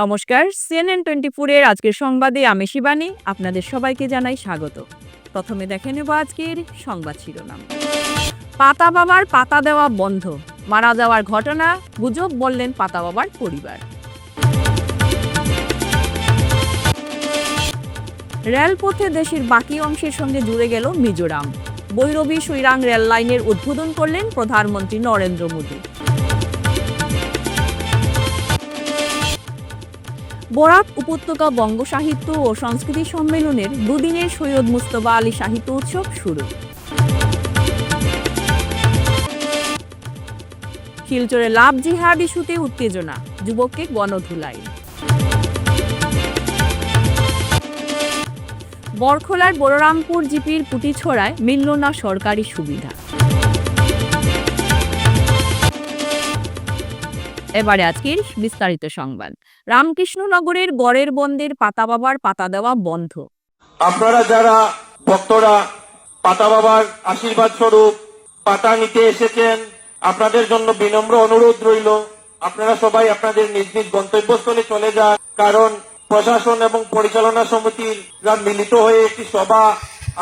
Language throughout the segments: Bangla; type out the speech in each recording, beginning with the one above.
নমস্কার সিএনএন টোয়েন্টি ফোরের আজকের সংবাদে আমি শিবানী, আপনাদের সবাইকে জানাই স্বাগত। প্রথমে দেখে নেব আজকের সংবাদ শিরোনাম। পাতা বাবার পাতা দেওয়া বন্ধ, মারা যাওয়ার ঘটনা, গুজব বললেন পাতা বাবার পরিবার। রেলপথে দেশের বাকি অংশের সঙ্গে জুড়ে গেল মিজোরাম। বৈরবী সুইরাং রেল লাইনের উদ্বোধন করলেন প্রধানমন্ত্রী নরেন্দ্র মোদী। বরাক উপত্যকা বঙ্গ সাহিত্য ও সংস্কৃতি সম্মেলনের দুদিনের সৈয়দ মুস্তফা আলী সাহিত্য উৎসব শুরু। শিলচরে লাভ জিহাদ ইস্যুতে উত্তেজনা, যুবককে গণধুলাই বরখোলার বলরামপুর জিপির পুটিছড়ায় মিলল না সরকারি সুবিধা। এবারে আজকের বিস্তারিত সংবাদ। রামকৃষ্ণনগরের গড়ের বন্দের পাতা বাবার পাতা দেওয়া বন্ধ। আপনারা যারা ভক্তরা পাতা বাবার আশীর্বাদ স্বরূপ পাতা নিতে এসেছেন, আপনাদের জন্য বিনম্র অনুরোধ রইল। আপনারা সবাই আপনাদের নিজ নিজ গন্তব্যস্থলে চলে যান, কারণ প্রশাসন এবং পরিচালনা সমিতিরা মিলিত হয়ে একটি সভা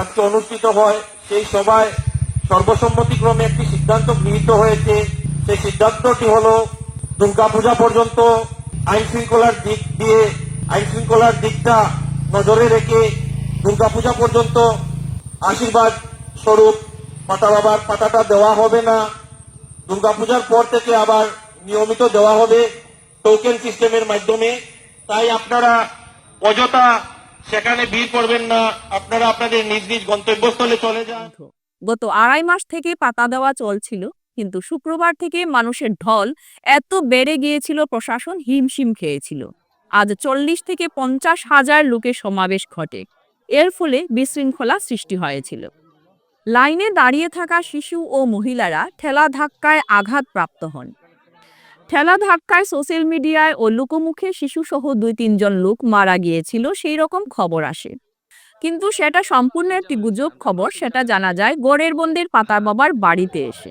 আজকে অনুষ্ঠিত হয়, সেই সভায় সর্বসম্মতিক্রমে একটি সিদ্ধান্ত গৃহীত হয়েছে। সেই সিদ্ধান্তটি হলো দুর্গাপূজা পর্যন্ত আইন শৃঙ্খলার দিক দিয়ে আইন শৃঙ্খলার দিকটা নজরে রেখে দুর্গাপূজা পর্যন্ত আশীর্বাদ স্বরূপ মাতা বাবার পাতাটা দেওয়া হবে না। দুর্গাপূজার পর থেকে আবার নিয়মিত দেওয়া হবে টোকেন সিস্টেমের মাধ্যমে। তাই আপনারা অযথা সেখানে ভিড় করবেন না। আপনারা আপনাদের নিজ নিজ গন্তব্যস্থলে চলে যান। গত আড়াই মাস থেকে পাতা দেওয়া চলছিল। কিন্তু শুক্রবার থেকে মানুষের ঢল এত বেড়ে গিয়েছিল প্রশাসন হিমশিম খেয়েছিল। আজ চল্লিশ থেকে পঞ্চাশ হাজার লোকের সমাবেশ ঘটে। এর ফলে বিশৃঙ্খলা সৃষ্টি হয়েছিল। লাইনে দাঁড়িয়ে থাকা শিশু ও মহিলারা ঠেলা ধাক্কায় আঘাতপ্রাপ্ত হন। ঠেলা ধাক্কায় সোশ্যাল মিডিয়ায় ও লোকমুখে শিশুসহ দুই তিনজন লোক মারা গিয়েছিল সেই রকম খবর আসে। কিন্তু সেটা সম্পূর্ণ একটি গুজব খবর, সেটা জানা যায় গোড়ের বন্দির পাতা বাবার বাড়িতে এসে।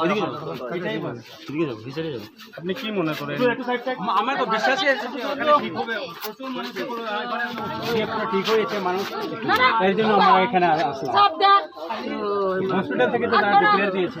আসব এটাই বলে। আপনি কি মনে করেন আম- আমার তো বিশ্বাসই আছে ঠিক পুরো হয়েছে মানুষ এর জন্য আমরা এখানে আসলাম হসপিটাল থেকে তো ডিক্লেয়ার দিয়েছে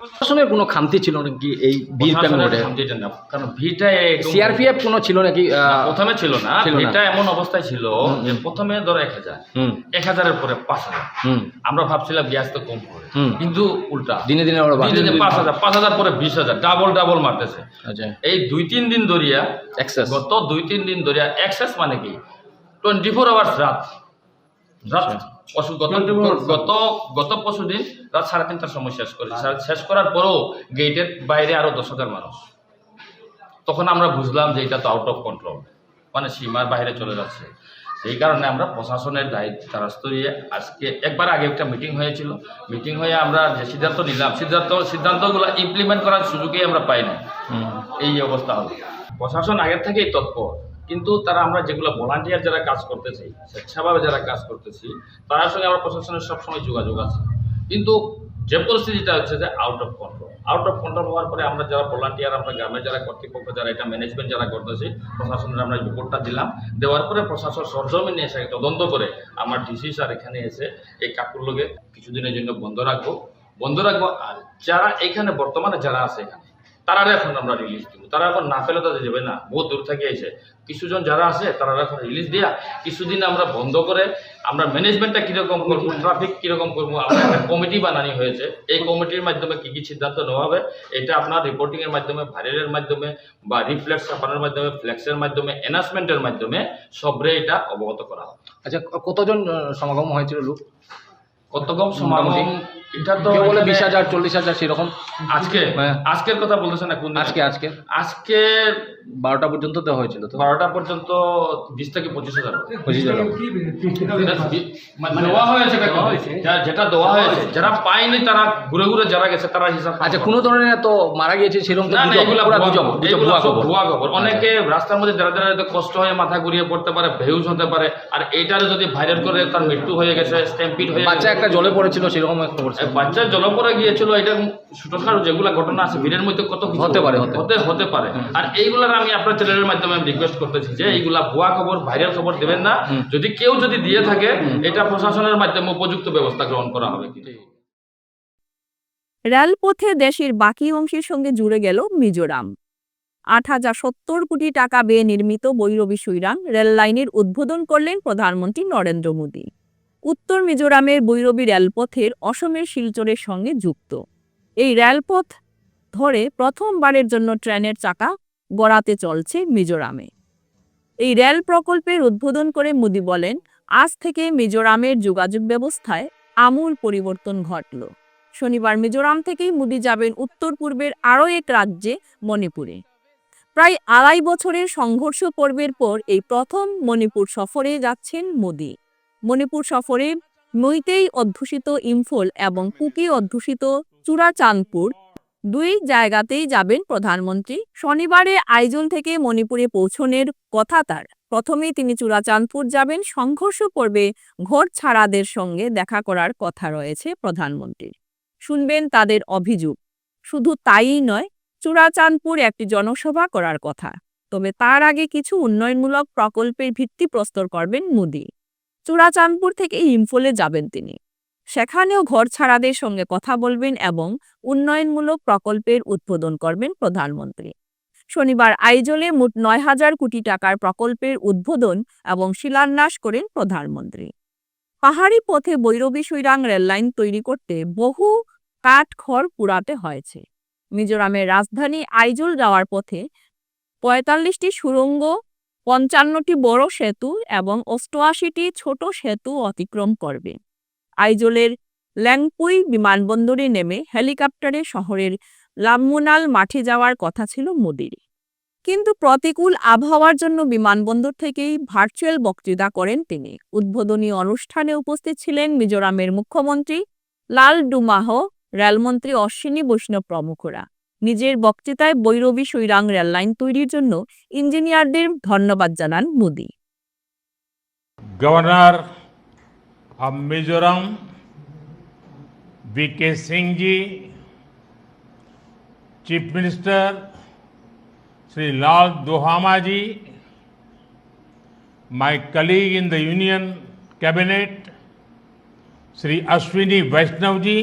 প্রশাসনের কোনো খামতি ছিল নাকি এই প্যামেন্টে খামতিটা না। কারণ ভিড়টা সিআরপিএফ কোনো ছিল নাকি প্রথমে ছিল না। ভিড়টা এমন অবস্থায় ছিল যে প্রথমে ধরো এক হাজার এক হাজারের পরে পাঁচ হাজার। আমরা ভাবছিলাম গ্যাস তো কম পড়ে কিন্তু উল্টা। দিনে দিনে দিনে দিনে পাঁচ হাজার পাঁচ হাজার পরে বিশ হাজার ডাবল ডাবল মারতেছে। আচ্ছা। এই দুই তিন দিন ধরিয়া এক্সেস গত দুই তিন দিন ধরিয়া এক্সেস মানে কি? টোয়েন্টি ফোর আওয়ার্স রাত। রাত পশু গত গত গত পশু দিন রাত সাড়ে তিনটার সময় শেষ করি শেষ করার পরেও গেটের বাইরে আরও দশ হাজার মানুষ। তখন আমরা বুঝলাম যে এটা তো আউট অফ কন্ট্রোল মানে সীমার বাইরে চলে যাচ্ছে। সেই কারণে আমরা প্রশাসনের দায়িত্ব দ্বারস্থ দিয়ে আজকে একবার আগে একটা মিটিং হয়েছিল। মিটিং হয়ে আমরা যে সিদ্ধান্ত নিলাম সিদ্ধান্ত সিদ্ধান্তগুলো ইমপ্লিমেন্ট করার সুযোগই আমরা পাই না এই অবস্থা হলো। প্রশাসন আগের থেকেই তৎপর। কিন্তু তারা আমরা যেগুলো ভলান্টিয়ার যারা কাজ করতেছি, স্বেচ্ছাভাবে যারা কাজ করতেছি তার সঙ্গে আমরা প্রশাসনের সবসময় যোগাযোগ আছে। কিন্তু যে পরিস্থিতিটা হচ্ছে যে out of control out of control হওয়ার পরে আমরা যারা ভলান্টিয়ার আমরা গ্রামের যারা কর্তৃপক্ষ, যারা এটা ম্যানেজমেন্ট যারা করতেছি, প্রশাসনের আমরা রিপোর্টটা দিলাম। দেওয়ার পরে প্রশাসন সরজমিনে এসে তদন্ত করে আমার ডিসি স্যার এখানে এসে এই কাকুর লোকে কিছুদিনের জন্য বন্ধ রাখব। বন্ধ রাখব আর যারা এখানে বর্তমানে যারা আছে এখানে তারা এখন আমরা রিলিজ দিব। তারা এখন না ফেলে তাদের যাবে না। বহু দূর থেকে এসে কিছুজন যারা আছে তারা এখন রিলিজ দিয়া কিছুদিন আমরা বন্ধ করে আমরা ম্যানেজমেন্টটা কীরকম করব ট্রাফিক কীরকম করব আমরা একটা কমিটি বানানি হয়েছে। এই কমিটির মাধ্যমে কী কী সিদ্ধান্ত নেওয়া হবে এটা আপনার রিপোর্টিংয়ের মাধ্যমে ভাইরালের মাধ্যমে বা রিফ্লেক্স ছাপানোর মাধ্যমে ফ্লেক্সের মাধ্যমে অ্যানাউন্সমেন্টের মাধ্যমে সবরে এটা অবগত করা হবে। আচ্ছা কতজন সমাগম হয়েছিল লোক কত কম সমাগম এটা তো কেউ বলে বিশ হাজার চল্লিশ হাজার সেরকম। আজকে? হ্যাঁ। আজকের কথা বলতেছে না কোন আজকে আজকে। আজকে বারোটা পর্যন্ত দেওয়া হয়েছিল তো? বারোটা পর্যন্ত বিশ থেকে পঁচিশ হাজার পঁচিশ হাজার এটা বি- মানে দেওয়া হয়েছে যেটা দেওয়া হয়েছে। যারা পায়নি তারা ঘুরে ঘুরে যারা গেছে তারা হিসাব আচ্ছা কোনো ধরনের তো মারা গিয়েছে সেরকম তো না না গুজব, এগুলা পুরা ভুয়া খবর, খবর। অনেকে রাস্তার মধ্যে যারা যারা কষ্ট হয়ে মাথা ঘুরিয়ে পড়তে পারে ভেউজ হতে পারে আর এইটারে যদি ভাইরাল করে তার মৃত্যু হয়ে গেছে স্ট্যাম্পিড হয়ে বাচ্চা একটা জলে পড়েছিল সেরকম একটা খবর বাচ্চার জলপরে গিয়েছিল এটা ছোটখাটো যেগুলো ঘটনা আছে ভিড়ের মধ্যে কত হতে পারে, হতে হতে হতে পারে। আর এইগুলার আমি আপনার চ্যানেলের মাধ্যমে রিকোয়েস্ট করতেছি যে এইগুলা ভুয়া খবর ভাইরাল খবর দেবেন না। যদি কেউ যদি দিয়ে থাকে এটা প্রশাসনের মাধ্যমে উপযুক্ত ব্যবস্থা গ্রহণ করা হবে রেলপথে দেশের বাকি অংশের সঙ্গে জুড়ে গেল মিজোরাম। আট হাজার সত্তর কোটি টাকা ব্যয়ে নির্মিত বৈরবী সুইরাং রেল লাইনের উদ্বোধন করলেন প্রধানমন্ত্রী নরেন্দ্র মোদী। উত্তর মিজোরামের বৈরবী রেলপথের অসমের শিলচরের সঙ্গে যুক্ত। এই রেলপথ ধরে প্রথমবারের জন্য ট্রেনের চাকা গড়াতে চলছে মিজোরামে। এই রেল প্রকল্পের উদ্বোধন করে মোদী বলেন, আজ থেকে মিজোরামের যোগাযোগ ব্যবস্থায় আমূল পরিবর্তন ঘটল। শনিবার মিজোরাম থেকেই মোদি যাবেন উত্তর পূর্বের আরও এক রাজ্যে, মণিপুরে। প্রায় আড়াই বছরের সংঘর্ষ পর্বের পর এই প্রথম মণিপুর সফরে যাচ্ছেন মোদি। মণিপুর সফরে মইতেই অধ্যুষিত ইম্ফল এবং কুকি অধ্যুষিত চূড়াচাঁদপুর দুই জায়গাতেই যাবেন প্রধানমন্ত্রী। শনিবারে আইজল থেকে মণিপুরে পৌঁছনের কথা তার। প্রথমেই তিনি চূড়াচাঁদপুর যাবেন। সংঘর্ষ পর্বে ঘর ছাড়াদের সঙ্গে দেখা করার কথা রয়েছে প্রধানমন্ত্রীর। শুনবেন তাদের অভিযোগ। শুধু তাইই নয়, চূড়াচাঁদপুর একটি জনসভা করার কথা। তবে তার আগে কিছু উন্নয়নমূলক প্রকল্পের ভিত্তি প্রস্তর করবেন মোদি। চূড়াচাঁদপুর থেকে ইম্ফলে যাবেন তিনি। সেখানেও ঘর ছাড়াদের সঙ্গে কথা বলবেন এবং উন্নয়নমূলক প্রকল্পের উদ্বোধন করবেন প্রধানমন্ত্রী। শনিবার আইজলে মোট নয় হাজার কোটি টাকার প্রকল্পের উদ্বোধন এবং শিলান্যাস করেন প্রধানমন্ত্রী। পাহাড়ি পথে বৈরবী সুইরাং রেললাইন তৈরি করতে বহু কাঠ খড় পুরাতে হয়েছে। মিজোরামের রাজধানী আইজল যাওয়ার পথে পঁয়তাল্লিশটি সুড়ঙ্গ পঞ্চান্নটি বড় সেতু এবং অষ্টআশিটি ছোট সেতু অতিক্রম করবে। আইজলের ল্যাংপুই বিমানবন্দরে নেমে হেলিকপ্টারে শহরের লামমুনাল মাঠে যাওয়ার কথা ছিল মোদির। কিন্তু প্রতিকূল আবহাওয়ার জন্য বিমানবন্দর থেকেই ভার্চুয়াল বক্তৃতা করেন তিনি। উদ্বোধনী অনুষ্ঠানে উপস্থিত ছিলেন মিজোরামের মুখ্যমন্ত্রী লাল ডুমাহ, রেলমন্ত্রী অশ্বিনী বৈষ্ণব প্রমুখরা। নিজের বক্তৃতায় বৈরবী সৈরাং রেললাইন তৈরির জন্য ইঞ্জিনিয়ারদের ধন্যবাদ জানান Modi. Governor of Mizoram B K Singh ji chief minister Shri Lal Duhoma ji my colleague in the union cabinet Shri Ashwini Vaishnav ji,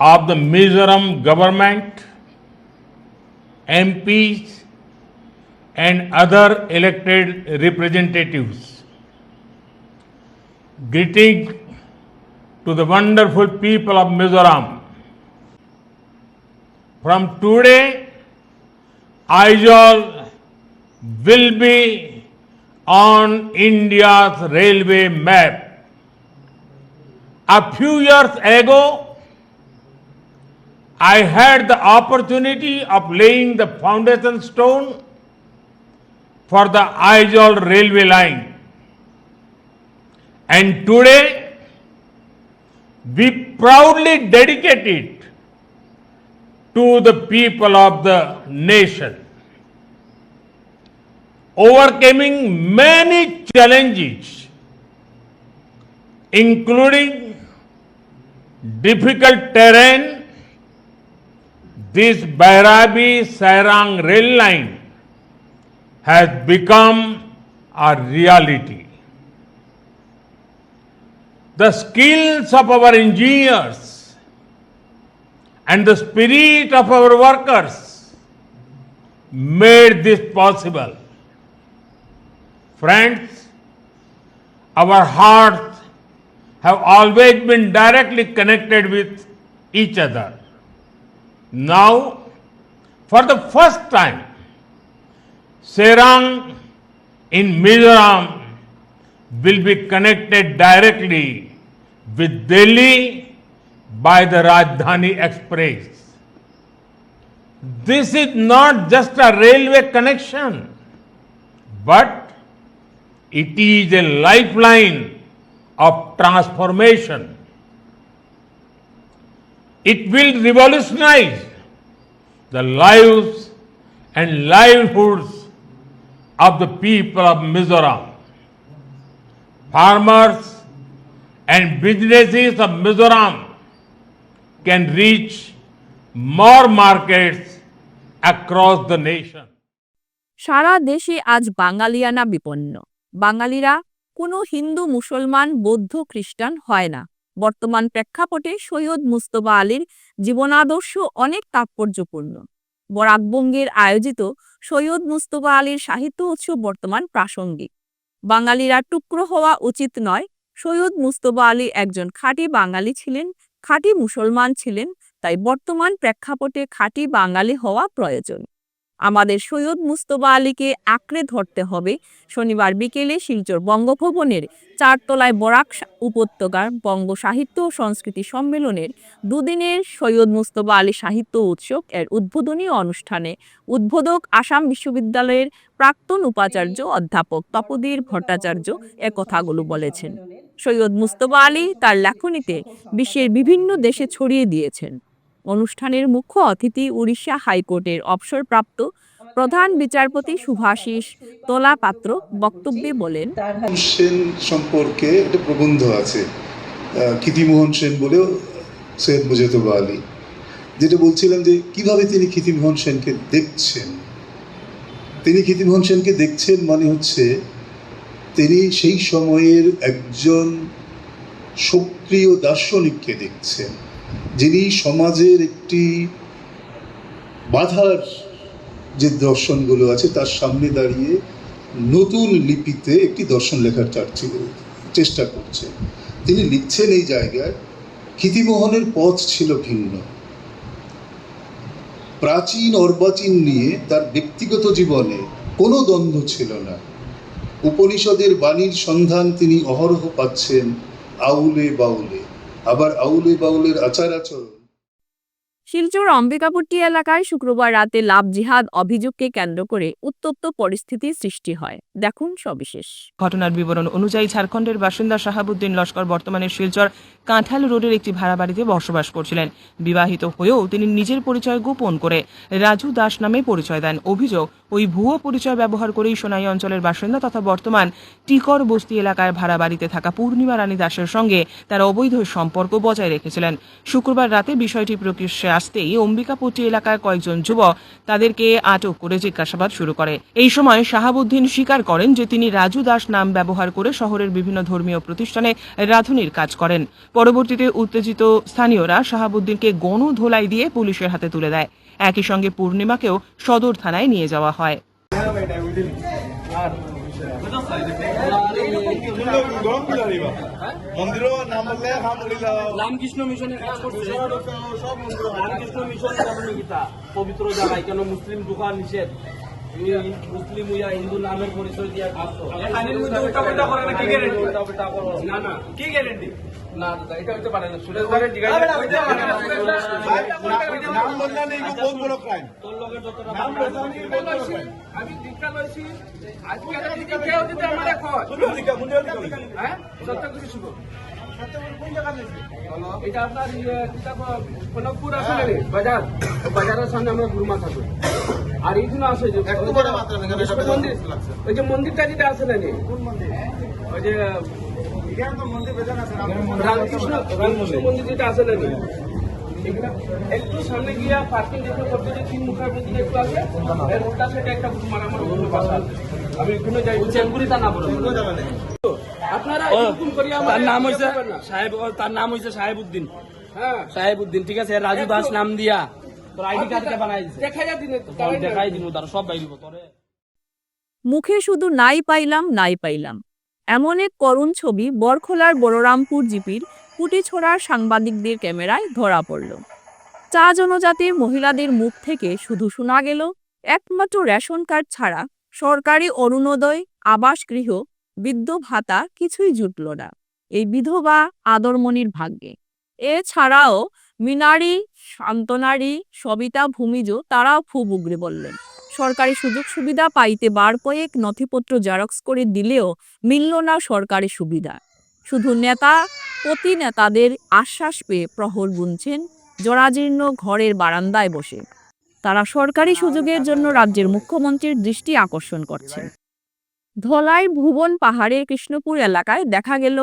of the Mizoram government, MPs, and other elected representatives. Greeting to the wonderful people of Mizoram. From today, Aizol will be on India's railway map. A few years ago, I had the opportunity of laying the foundation stone for the Aizol railway line. And today, we proudly dedicate it to the people of the nation. Overcoming many challenges, including difficult terrain, this Bairabi Sairang rail line has become a reality. The skills of our engineers and the spirit of our workers made this possible. Friends, our hearts have always been directly connected with each other. Now, for the first time, Serang in Mizoram will be connected directly with Delhi by the Rajdhani Express. This is not just a railway connection, but it is a lifeline of transformation. It will revolutionize the lives and livelihoods of the people of Mizoram. Farmers and businesses of Mizoram can reach more markets across the nation. সারা দেশে আজ বাঙালিয়ানা বিপন্ন বাঙালিরা কোনো হিন্দু মুসলমান বৌদ্ধ খ্রিস্টান হয় না বর্তমান প্রেক্ষাপটে সৈয়দ মুস্তফা আলীর জীবনাদর্শ অনেক তাৎপর্যপূর্ণ। বরাকবঙ্গের আয়োজিত সৈয়দ মুস্তফা আলীর সাহিত্য উৎসব বর্তমান প্রাসঙ্গিক। বাঙালিরা টুকরো হওয়া উচিত নয়, সৈয়দ মুস্তফা আলী একজন খাঁটি বাঙালি ছিলেন, খাঁটি মুসলমান ছিলেন, তাই বর্তমান প্রেক্ষাপটে খাঁটি বাঙালি হওয়া প্রয়োজন। আমাদের সৈয়দ মুস্তফা আলীকে আঁকড়ে ধরতে হবে। শনিবার বিকেলে শিলচর বঙ্গভবনের চারতলায় বরাক উপত্যকার বঙ্গ সাহিত্য ও সংস্কৃতি সম্মেলনের দুদিনের সৈয়দ মুস্তফা আলী সাহিত্য উৎসব এর উদ্বোধনী অনুষ্ঠানে উদ্বোধক আসাম বিশ্ববিদ্যালয়ের প্রাক্তন উপাচার্য অধ্যাপক তপদীর ভট্টাচার্য এ কথাগুলো বলেছেন। সৈয়দ মুস্তফা আলী তার লেখনীতে বিশ্বের বিভিন্ন দেশে ছড়িয়ে দিয়েছেন। অনুষ্ঠানের মুখ্য অতিথি উড়িষ্যা হাইকোর্টের অবসরপ্রাপ্ত প্রধান বিচারপতি সুভাষিস তোলা পাত্র বক্তব্যে বলেন সেন সম্পর্কে একটা প্রবন্ধ আছে আহ, ক্ষিতিমোহন সেন বলেও সৈয়দ মুজতবা আলী যেটা বলছিলাম যে কীভাবে তিনি ক্ষিতিমোহন সেনকে দেখছেন। তিনি ক্ষিতিমোহন সেনকে দেখছেন মানে হচ্ছে তিনি সেই সময়ের একজন সক্রিয় দার্শনিককে দেখছেন। যিনি সমাজের একটি বাধার যে দর্শনগুলো আছে, তার সামনে দাঁড়িয়ে নতুন লিপিতে একটি দর্শন লেখার চেষ্টা করছে। তিনি লিখছেন এই জায়গায়, ক্ষিতিমোহনের পথ ছিল ভিন্ন। প্রাচীন অর্বাচীন নিয়ে তার ব্যক্তিগত জীবনে কোনো দ্বন্দ্ব ছিল না। উপনিষদের বাণীর সন্ধান তিনি অহরহ পাচ্ছেন আউলে বাউলে। আবার আউলে বাউলের আচার আচরণ। শিলচর অম্বিকাপুরটি এলাকায় শুক্রবার রাতে লাভ জিহাদ অভিযোগকে কেন্দ্র করে উত্তপ্ত পরিস্থিতি সৃষ্টি হয়। দেখুন সবিশেষ। ঘটনার বিবরণ অনুযায়ী ঝাড়খণ্ডের বাসিন্দা শাহাবুদ্দিন লস্কর বর্তমানে শিলচর কাঁঠাল রোডের একটি ভাড়া বাড়িতে বসবাস করছিলেন। বিবাহিত হয়েও তিনি নিজের পরিচয় গোপন করে রাজু দাস নামে পরিচয় দেন। অভিযোগ, ওই ভুয়ো পরিচয় ব্যবহার করেই সোনাই অঞ্চলের বাসিন্দা তথা বর্তমান টিকর বস্তি এলাকায় ভাড়া বাড়িতে থাকা পূর্ণিমা রানী দাসের সঙ্গে তার অবৈধ সম্পর্ক বজায় রেখেছিলেন। শুক্রবার রাতে বিষয়টি প্রকাশ্যে আসতেই অম্বিকাপট্টি এলাকার কয়েকজন যুবক তাদেরকে আটক করে জিজ্ঞাসাবাদ শুরু করে। এই সময় শাহাবুদ্দিন স্বীকার করেন যে তিনি রাজু দাস নাম ব্যবহার করে শহরের বিভিন্ন ধর্মীয় প্রতিষ্ঠানে রাঁধুনির কাজ করেন। পরবর্তীতে উত্তেজিত স্থানীয়রা শাহাবুদ্দিনকে গণধোলাই দিয়ে পুলিশের হাতে তুলে দেয়। একই সঙ্গে পূর্ণিমাকেও সদর থানায় নিয়ে যাওয়া হয়। রামকৃষ্ণ কাজ করছে। রামকৃষ্ণ মিশন পবিত্র জায়গায় কেন মুসলিম ঢুকা নিষেধ? মুসলিম ইয়া হিন্দু নামের পরিচয় দিয়ে না? না কি গ্যারেন্টি না দাদা এটা হতে পারে না সুরেশ ভাই নাম বললা নেই বহুত বড় ক্রাইম তোর লগে যতটা নাম বললা নেই আমি দীক্ষা লইছি আজকে যদি দীক্ষা হতে আমারে কয়। হ্যাঁ? সত্য কিছু শুভ এটা আপনার ইয়ে, বাজার? বাজারের সামনে আমরা গুরুমা থাকব আর এই জন্য আছে যে মন্দির ওই যে মন্দিরটা যেটা আছে না ওই যে রামকৃষ্ণ রামকৃষ্ণ মন্দির যেটা আছে না একটু সামনে গিয়া পার্কিং দেখতে করতে যে তিন মুখার মন্দির একটু আছে। সেটা একটা অন্য আমি ওখানে যাই চেঙ্গুরি না। বলো আপনারা তার নাম হয়েছে। সাহেব তার নাম হয়েছে সাহেবউদ্দিন। হ্যাঁ। সাহেবউদ্দিন ঠিক আছে? রাজু দাস নাম দিয়া। তোর আইডি কার্ড কে বানাই দিছে? দেখাই দিনে তো দেখাই দিমু তার সব বাইরিব তোরে। মুখে শুধু নাই পাইলাম নাই পাইলাম। এমন এক করুণ ছবি বরখোলার বড়রামপুর জিপির কুটিছড়ার সাংবাদিকদের ক্যামেরায় ধরা পড়ল। চা জনজাতির মহিলাদের মুখ থেকে শুধু শোনা গেল একমাত্র রেশন কার্ড ছাড়া সরকারি অরুণোদয় আবাস গৃহ বৃদ্ধ ভাতা কিছুই জুটল না। এই বিধবা আদরমণির ভাগ্যে। এছাড়াও মিনারি শান্তনারী সবিতা, ভূমিজ তারাও খুব উগরে বললেন। সরকারি সুযোগ সুবিধা পাইতে বার কয়েক নথিপত্র জেরক্স করে দিলেও মিলল না সরকারি সুবিধা। শুধু নেতা প্রতি নেতাদের আশ্বাস পেয়ে প্রহর গুনছেন জরাজীর্ণ ঘরের বারান্দায় বসে। তারা সরকারি সুযোগের জন্য রাজ্যের মুখ্যমন্ত্রীর দৃষ্টি আকর্ষণ করছেন। ধলাই ভুবন পাহাড়ের কৃষ্ণপুর এলাকায় দেখা গেল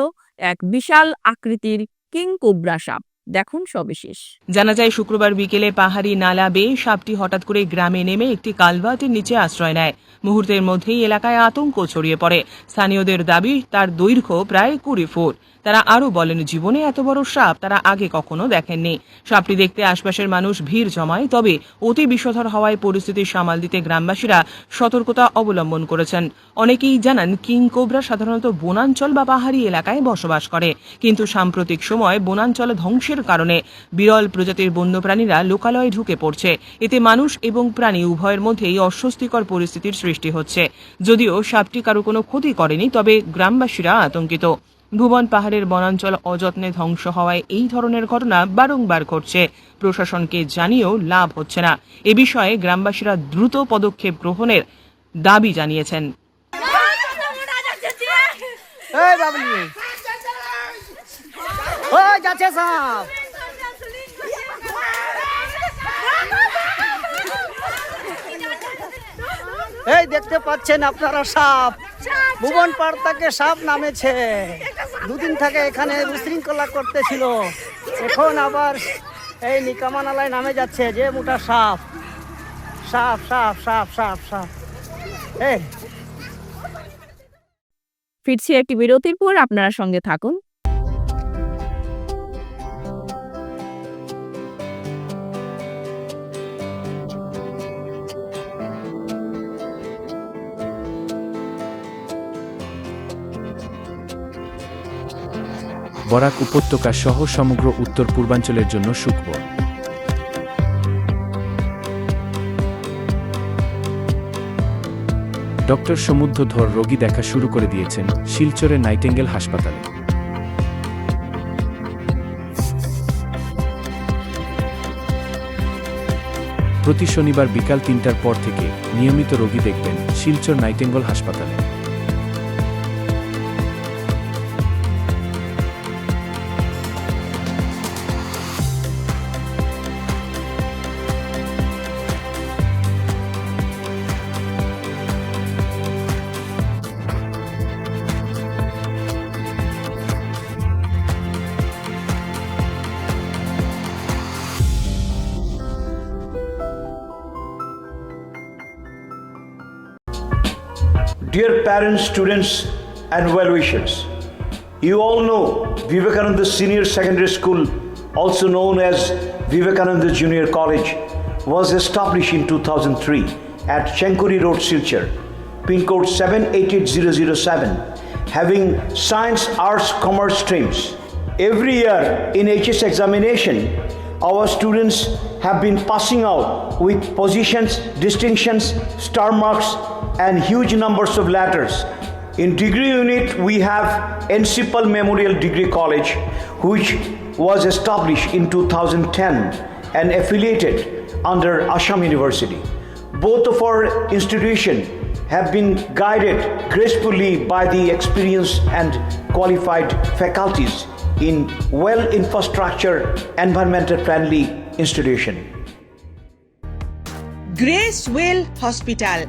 এক বিশাল আকৃতির কিং কোবরা সাপ। দেখুন সবিশেষ। জানা যায়, শুক্রবার বিকেলে পাহাড়ি নালা বেয়ে সাপটি হঠাৎ করে গ্রামে নেমে একটি কালভার্টের নিচে আশ্রয় নেয়। মুহূর্তের মধ্যেই এলাকায় আতঙ্ক ছড়িয়ে পড়ে। স্থানীয়দের দাবি, তার দৈর্ঘ্য প্রায় কুড়ি ফুট। তারা আরও বলেন, জীবনে এত বড় সাপ তারা আগে কখনো দেখেননি। সাপটি দেখতে আশপাশের মানুষ ভিড় জমায়, তবে অতি বিষধর হওয়ায় পরিস্থিতি সামাল দিতে গ্রামবাসীরা সতর্কতা অবলম্বন করেছেন। অনেকেই জানান, কিং কোবরা সাধারণত বনাঞ্চল বা পাহাড়ি এলাকায় বসবাস করে। কিন্তু সাম্প্রতিক সময় বনাঞ্চল ধ্বংসের কারণে বিরল প্রজাতির বন্যপ্রাণীরা লোকালয়ে ঢুকে পড়ছে। এতে মানুষ এবং প্রাণী উভয়ের মধ্যেই অস্বস্তিকর পরিস্থিতির সৃষ্টি হচ্ছে। যদিও সাপটি কারও কোনো ক্ষতি করেনি, তবে গ্রামবাসীরা আতঙ্কিত। ভুবন পাহাড়ের বনাঞ্চল অযত্নে ধ্বংস হওয়ায় এই ধরনের ঘটনা বারংবার ঘটছে। প্রশাসনকে জানিয়েও লাভ হচ্ছে না। এ বিষয়ে গ্রামবাসীরা দ্রুত পদক্ষেপ গ্রহণের দাবি জানিয়েছেন। এই দেখতে পাচ্ছেন আপনারা সাপ। ভুবন পাড় থেকে সাপ নামেছে। দুদিন থেকে এখানে বিশৃঙ্খলা করতেছিল। এখন আবার এই নিকামানালায় নামে যাচ্ছে যে মোটা সাপ। সাপ সাপ সাপ সাপ সাপ। এই। ফিরছি একটি বিরতির পর আপনারা সঙ্গে থাকুন। বরাক উপত্যকা সহ সমগ্র উত্তর পূর্বাঞ্চলের জন্য সুখবর। ডক্টর সমুদ্র ধর রোগী দেখা শুরু করে দিয়েছেন শিলচরের নাইটেঙ্গেল হাসপাতালে। প্রতি শনিবার বিকাল তিনটার পর থেকে নিয়মিত রোগী দেখবেন শিলচর নাইটেঙ্গল হাসপাতালে। Dear parents, students, and well wishers, you all know Vivekananda Senior Secondary School, also known as Vivekananda Junior College, was established in 2003 at Chenkuri Road, Silchar, pin code 788007, having science, arts, commerce streams. Every year in HS examination, our students have been passing out with positions, distinctions, star marks, and huge numbers of letters. In degree unit, we have Encipal Memorial Degree College, which was established in 2010 and affiliated under Assam University. Both of our institutions have been guided gracefully by the experienced and qualified faculties in well infrastructure environmental friendly institution. Grace Will Hospital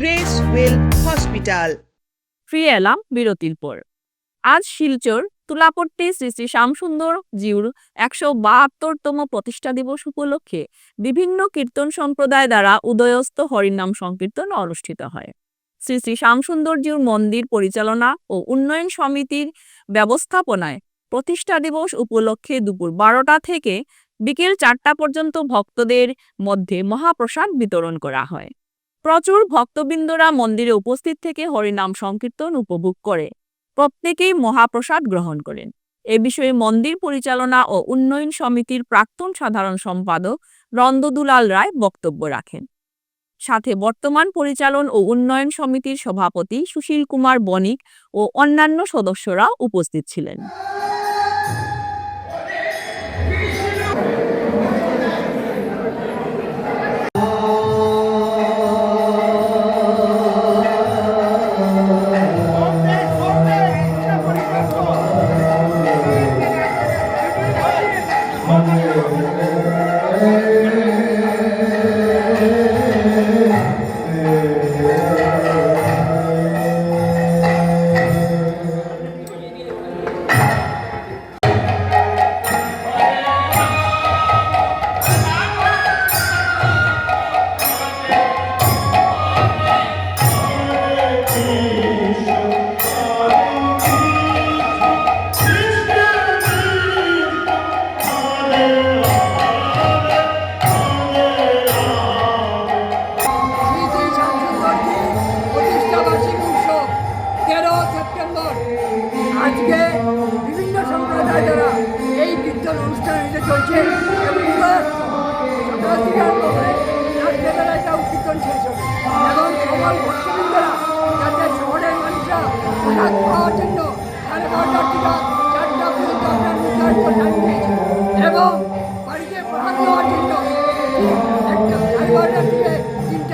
grace hospital ফিরে এলাম বিরতির পর আজ শিলচর, তুলাপট্টি শ্রী শ্রী শ্যামসুন্দর জিউর একশো বাহাত্তরতম প্রতিষ্ঠা দিবস উপলক্ষে বিভিন্ন কীর্তন সম্প্রদায় দ্বারা উদয়স্ত হরিনাম সংকীর্তন অনুষ্ঠিত হয়। শ্রী শ্রী শ্যামসুন্দর জিউর মন্দির পরিচালনা ও উন্নয়ন সমিতির ব্যবস্থাপনায় প্রতিষ্ঠা দিবস উপলক্ষে দুপুর বারোটা থেকে বিকেল চারটা পর্যন্ত ভক্তদের মধ্যে মহাপ্রসাদ বিতরণ করা হয়। প্রচুর ভক্তবৃন্দরা মন্দিরে উপস্থিত থেকে হরিনাম সংকীর্তন উপভোগ করে। প্রত্যেকেই মহাপ্রসাদ গ্রহণ করেন। এ বিষয়ে মন্দির পরিচালনা ও উন্নয়ন সমিতির প্রাক্তন সাধারণ সম্পাদক রন্দদুলাল রায় বক্তব্য রাখেন। সাথে বর্তমান পরিচালন ও উন্নয়ন সমিতির সভাপতি সুশীল কুমার বণিক ও অন্যান্য সদস্যরা উপস্থিত ছিলেন।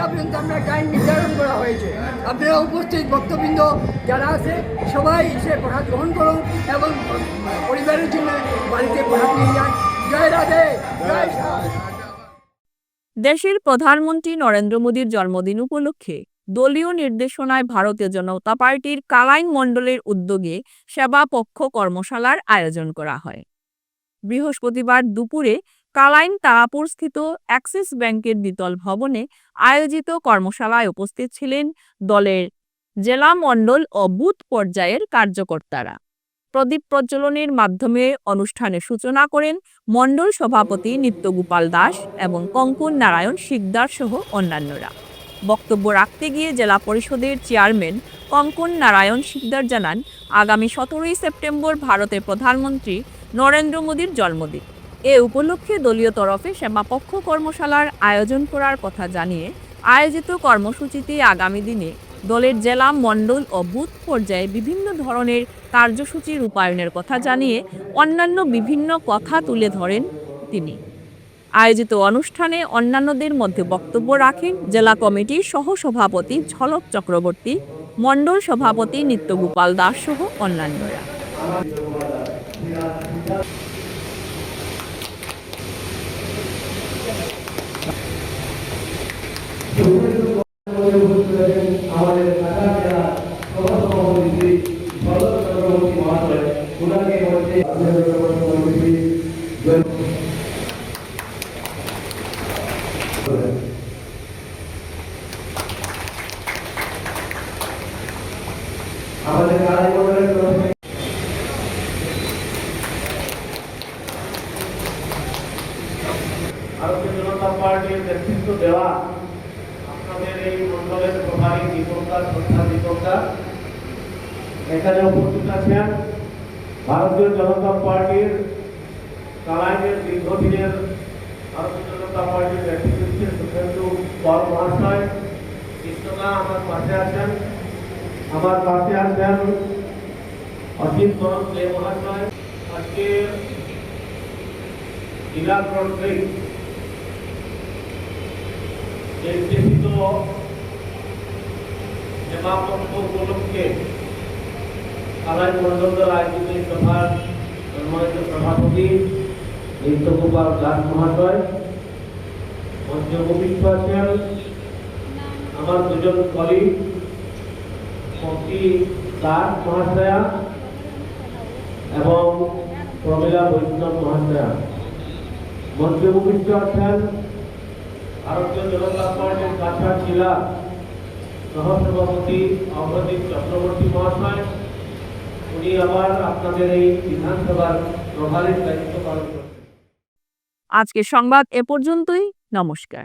পর্যন্ত আমরা টাইম নির্ধারণ করা হয়েছে। আপনারা উপস্থিত ভক্তবৃন্দ যারা আছে, সবাই এসে প্রসাদ গ্রহণ করুন এবং পরিবারের জন্য বাড়িতে প্রসাদ নিয়ে যান। জয় রাধে, জয় দেশের প্রধানমন্ত্রী নরেন্দ্র মোদীর জন্মদিন উপলক্ষে দলীয় নির্দেশনায় ভারতীয় জনতা পার্টির কালাইন মণ্ডলের উদ্যোগে সেবা পক্ষ কর্মশালার আয়োজন করা হয়। বৃহস্পতিবার দুপুরে কালাইন তারাপুর স্থিত অ্যাক্সিস ব্যাংকের দ্বিতল ভবনে আয়োজিত কর্মশালায় উপস্থিত ছিলেন দলের জেলা মণ্ডল ও বুথ পর্যায়ের কার্যকর্তারা। প্রদীপ প্রজ্বলনের মাধ্যমে অনুষ্ঠানে সূচনা করেন মণ্ডল সভাপতি নিত্যগোপাল দাস এবং কঙ্কন নারায়ণ শিকদার সহ অন্যান্যরা। বক্তব্য রাখতে গিয়ে জেলা পরিষদের চেয়ারম্যান কঙ্কন নারায়ণ শিকদার জানান, আগামী সতেরোই সেপ্টেম্বর ভারতের প্রধানমন্ত্রী নরেন্দ্র মোদীর জন্মদিন। এ উপলক্ষে দলীয় তরফে সেবাপক্ষ কর্মশালার আয়োজন করার কথা জানিয়ে আয়োজিত কর্মসূচিতে আগামী দিনে দলের জেলা, মণ্ডল ও বুথ পর্যায়ে বিভিন্ন ধরনের কার্যসূচি রূপায়ণের কথা জানিয়ে অন্যান্য বিভিন্ন কথা তুলে ধরেন তিনি। আয়োজিত অনুষ্ঠানে অন্যান্যদের মধ্যে বক্তব্য রাখেন জেলা কমিটির সহ-সভাপতি ঝলক চক্রবর্তী, মণ্ডল সভাপতি নিত্যগোপাল দাস সহ অন্যান্যরা। আমাদের ঢাকা সমাপত্ত উপলক্ষে আলাই মন্ডল সম্মানিত সভাপতি মহাশয় উপবিষ্ট আছেন আমার দুজন কলিগ শক্তি দাস মহাশয়া এবং প্রমীলা বৈষ্ণব মহাশয়া। মঞ্চে উপবিষ্ট আছেন ভারতীয় জনতা কাছাড় সহসভাপতি চক্রবর্তী মহাশয়, উনি আবার আপনাদের এই বিধানসভার দায়িত্ব পালন করছেন। আজকের সংবাদ এ পর্যন্তই, নমস্কার।